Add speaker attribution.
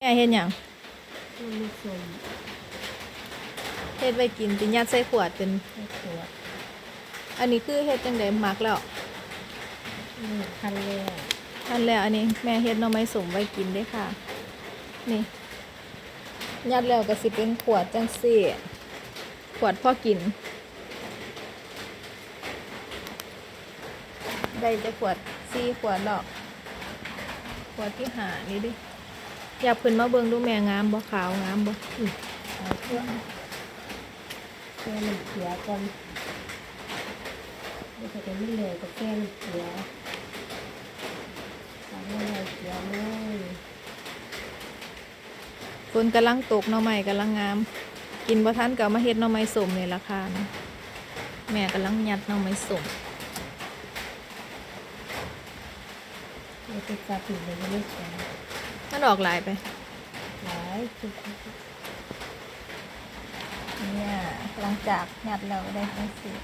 Speaker 1: แม่เฮ็ดหยัง
Speaker 2: มันมีส่วน
Speaker 1: เฮ็ดไว้กินติยัดใส่ขวดเป็น
Speaker 2: ในขวด
Speaker 1: อันนี้คือเฮ็ดจังได๋มักแล้ว
Speaker 2: นี่คันแล้ว
Speaker 1: อันแล้วอันนี้แม่เฮ็ดหน่อไม้สมไว้กินเด้อค่ะ นี่ ยัดแล้วก็สิเป็นขวดจังซี่ ขวดพอกิน ได้จะขวดสี่ขวดดอกขวดที่หานี่ดิ อยากขึ้นมาเบิ่งดูแม่งามบ่ขาวงามบ่
Speaker 2: เอาเพื่อแก้น้ำเสียก่อนเดี๋ยวจะไม่เลยก็แก้น้ำเสียทำให้เราเสียเลย
Speaker 1: ฝนกำลังตกหน่อไม้กำลังงาม กินบ่ทันก็เอามาเฮ็ดหน่อไม้สมนี่ราคานะแม่กำลังยัดหน่อไม้สม
Speaker 2: เราจะจับผิดเลยไม่เสีย
Speaker 1: มันออกหลายไป
Speaker 2: หลายจุด
Speaker 1: เนี่ยหลังจากยัดเราได้ทั้งสี่